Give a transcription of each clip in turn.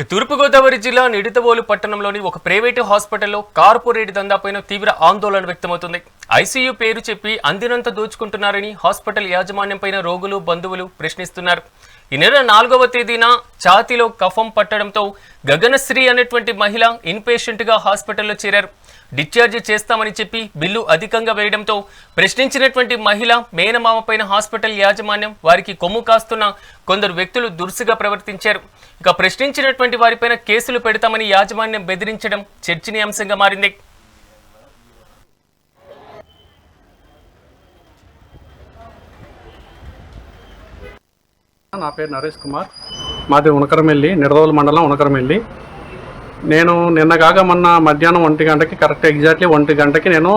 ఇక తూర్పుగోదావరి జిల్లా నిడితవోలు పట్టణంలోని ఒక ప్రైవేటు హాస్పిటల్లో కార్పొరేట్ దందాపైన తీవ్ర ఆందోళన వ్యక్తమవుతుంది. ఐసీయూ పేరు చెప్పి అందినంత దోచుకుంటున్నారని హాస్పిటల్ యాజమాన్యంపైన రోగులు బంధువులు ప్రశ్నిస్తున్నారు. ఈ నెల నాలుగవ తేదీన ఛాతీలో కఫం పట్టడంతో గగనశ్రీ అనేటువంటి మహిళ ఇన్పేషెంట్గా హాస్పిటల్లో చేరారు. డిశ్చార్జ్ చేస్తామని చెప్పి బిల్లు అధికంగా వేయడంతో ప్రశ్నించినటువంటి మహిళ మేనమామ పైన హాస్పిటల్ యాజమాన్యం వారికి కొమ్ము కాస్తున్న కొందరు వ్యక్తులు దురుసుగా ప్రవర్తించారు. ఇక ప్రశ్నించినటువంటి వారిపైన కేసులు పెడతామని యాజమాన్యం బెదిరించడం చర్చనీయాంశంగా మారింది. నా పేరు నరేష్ కుమార్. మాది ఉనకరమెల్లి నిడదవోలు మండలం ఉనకరమెల్లి. నేను నిన్న కాక మొన్న మధ్యాహ్నం ఒంటి గంటకి కరెక్ట్ ఎగ్జాక్ట్లీ ఒంటి గంటకి నేను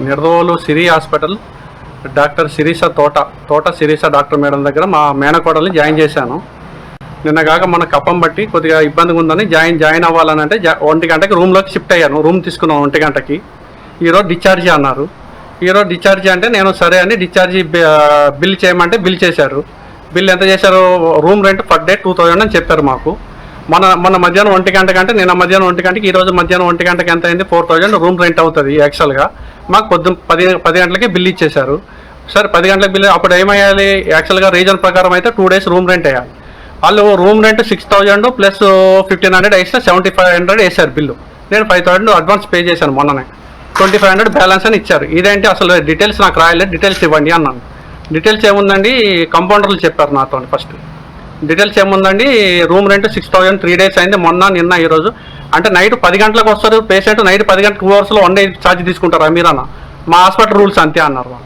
Nidadavolu Siri hospital doctor Sirisha Thota Thota Sirisha doctor madam దగ్గర మా మేనకోడల్ని జాయిన్ చేశాను. నిన్న కాక మన కప్పం బట్టి కొద్దిగా ఇబ్బందిగా ఉందని జాయిన్ జాయిన్ అవ్వాలని అంటే జా- ఒంటి గంటకి రూమ్లోకి షిఫ్ట్ అయ్యాను రూమ్ తీసుకున్నాను ఒంటి గంటకి. ఈరోజు డిశ్చార్జి అన్నారు. ఈరోజు డిశ్చార్జ్ అంటే నేను సరే అని డిశ్చార్జి బిల్ చేయమంటే బిల్ చేశారు. బిల్ ఎంత చేశారు? Room rent per day two thousand అని చెప్పారు మాకు. మన మన మధ్యాహ్నం ఒంటి గంట కంటే నిన్న మధ్యాహ్నం ఒంటి గంటకి ఈ రోజు మధ్యాహ్నం ఒంటి గంటకి ఎంత అయింది? ఫోర్ థౌజండ్ రూమ్ రెంట్ అవుతుంది యాక్చువల్గా మాకు పొద్దున్న పది పది గంటలకి బిల్ ఇచ్చేశారు. సార్ పది గంటలకు బిల్ అప్పుడు ఏమయ్యాలి? యాక్చువల్గా రీజన్ ప్రకారం అయితే టూ డేస్ రూమ్ రెంట్ వేయాలి. వాళ్ళు room rent six thousand plus fifteen hundred వేస్తే సెవెంటీ ఫైవ్ హండ్రెడ్ వేసారు బిల్లు నేను ఫైవ్ థౌసండ్ అడ్వాన్స్ పే చేశాను మొన్ననే. ట్వంటీ ఫైవ్ హండ్రెడ్ బ్యాలెన్స్ అని ఇచ్చారు. ఇదేంటి? అసలు డీటెయిల్స్ నాకు రాయలేదు. డీటెయిల్స్ ఇవ్వండి అన్నాను. డీటెయిల్స్ ఏముందండి? కంపౌండర్లు చెప్పారు నాతో ఫస్ట్. డీటెయిల్స్ ఏముందండి? Room rent six thousand three days అయింది. మొన్న నిన్న ఈరోజు అంటే నైట్ పది గంటలకు వస్తారు. పేషెంట్ నైట్ పది గంటల టూ అవర్స్లో వన్ డే ఛార్జ్ తీసుకుంటారా మీరన్న? మా హాస్పిటల్ రూల్స్ అంతే అన్నారు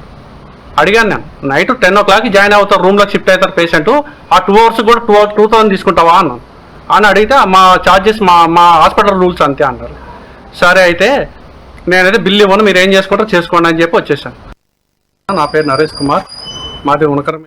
అడిగాను నేను. నైట్ టెన్ ఓ క్లాక్కి జాయిన్ అవుతారు. రూమ్లోకి షిఫ్ట్ అవుతారు పేషెంట్. ఆ టూ అవర్స్ కూడా టూ టూ థౌసండ్ తీసుకుంటావా అన్నాను అని అడిగితే మా ఛార్జెస్ మా మా హాస్పిటల్ రూల్స్ అంతే అన్నారు. సరే అయితే నేనైతే బిల్ ఇవ్వను. మీరు ఏం చేసుకుంటారో చేసుకోండి అని చెప్పి వచ్చేసాను. నా పేరు నరేష్ కుమార్. మాది ఉనకరం